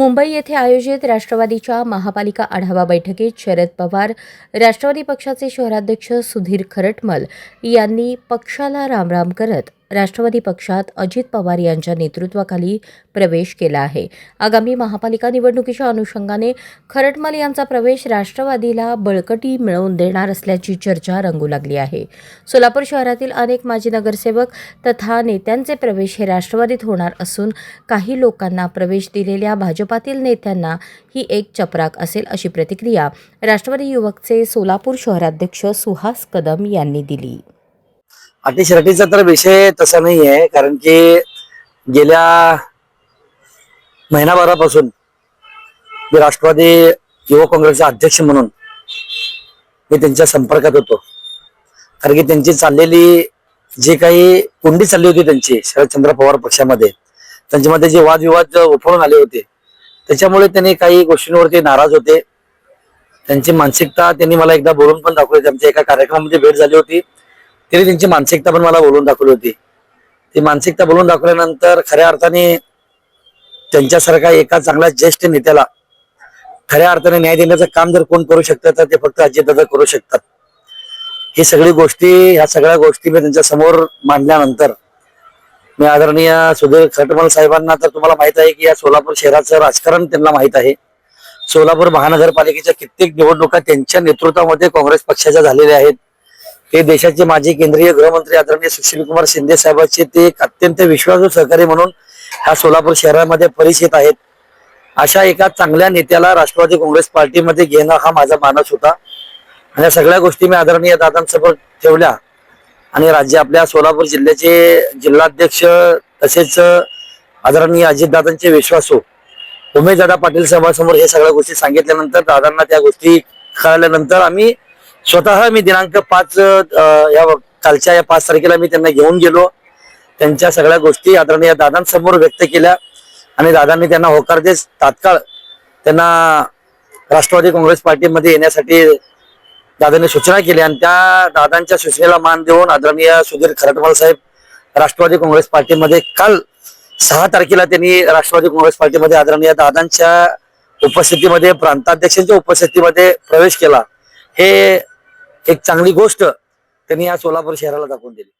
मुंबई येथे आयोजित राष्ट्रवादीच्या महापालिका आढावा बैठकीत शरद पवार राष्ट्रवादी पक्षाचे शहराध्यक्ष सुधीर खरटमल यांनी पक्षाला रामराम करत राष्ट्रवादी पक्षात अजित पवार यांच्या नेतृत्वाखाली प्रवेश केला आहे. आगामी महापालिका निवडणुकीच्या अनुषंगाने खरटमल यांचा प्रवेश राष्ट्रवादीला बळकटी मिळवून देणार असल्याची चर्चा रंगू लागली आहे. सोलापूर शहरातील अनेक माजी नगरसेवक तथा नेत्यांचे प्रवेश हे राष्ट्रवादीत होणार असून काही लोकांना प्रवेश दिलेल्या भाजपातील नेत्यांना ही एक चपराक असेल अशी प्रतिक्रिया राष्ट्रवादी युवकचे सोलापूर शहराध्यक्ष सुहास कदम यांनी दिली. अटी तर विषय तसा नाही आहे कारण की गेल्या महिनाभरापासून मी राष्ट्रवादी युवक काँग्रेसचे अध्यक्ष म्हणून मी त्यांच्या संपर्कात होतो. कारण की त्यांची चाललेली जी काही कुंडी चालली होती त्यांची शरदचंद्र पवार पक्षामध्ये त्यांच्यामध्ये जे वादविवाद उफळून आले होते त्याच्यामुळे त्यांनी काही गोष्टींवरती नाराज होते. त्यांची मानसिकता त्यांनी मला एकदा बोलून पण दाखवली. आमच्या एका कार्यक्रमामध्ये भेट झाली होती. तरी त्यांची मानसिकता पण मला बोलून दाखवली होती. ती मानसिकता बोलून दाखवल्यानंतर खऱ्या अर्थाने त्यांच्यासारखा एका चांगल्या ज्येष्ठ नेत्याला खऱ्या अर्थाने न्याय देण्याचं काम जर कोण करू शकतं तर ते फक्त अजितदादा करू शकतात. ही सगळी गोष्टी ह्या सगळ्या गोष्टी मी त्यांच्यासमोर मांडल्यानंतर मी आदरणीय सुधीर खटमल साहेबांना तर तुम्हाला माहीत आहे की या सोलापूर शहराचं राजकारण त्यांना माहीत आहे. सोलापूर महानगरपालिकेच्या कित्येक निवडणुका त्यांच्या नेतृत्वामध्ये काँग्रेस पक्षाच्या झालेल्या आहेत. हे देशाचे माजी केंद्रीय गृहमंत्री आदरणीय सुशील कुमार शिंदे साहेबांचे ते एक अत्यंत विश्वासू सहकारी म्हणून ह्या सोलापूर शहरामध्ये परिचित आहेत. अशा एका चांगल्या नेत्याला राष्ट्रवादी काँग्रेस पार्टीमध्ये घेणं हा माझा मानस होता. आणि या सगळ्या गोष्टी मी आदरणीय दादांसमोर ठेवल्या. आणि राज्य आपल्या सोलापूर जिल्ह्याचे जिल्हाध्यक्ष तसेच आदरणीय अजितदादांचे विश्वासू उमेशदादा पाटील साहेबांसमोर हे सगळ्या गोष्टी सांगितल्यानंतर दादांना त्या गोष्टी कळाल्यानंतर आम्ही स्वतः मी दिनांक पाच या कालच्या या पाच तारखेला मी त्यांना घेऊन गेलो. त्यांच्या सगळ्या गोष्टी आदरणीय दादांसमोर व्यक्त केल्या. आणि दादांनी त्यांना होकार देत तात्काळ त्यांना राष्ट्रवादी काँग्रेस पार्टीमध्ये येण्यासाठी दादांनी सूचना केली आणि त्या दादांच्या सूचनेला मान देऊन आदरणीय सुधीर खरटवाल साहेब राष्ट्रवादी काँग्रेस पार्टीमध्ये काल सहा तारखेला त्यांनी राष्ट्रवादी काँग्रेस पार्टीमध्ये आदरणीय दादांच्या उपस्थितीमध्ये प्रांताध्यक्षांच्या उपस्थितीमध्ये प्रवेश केला. हे एक चांगली गोष्ट त्यांनी या सोलापूर शहराला दाखवून दिली.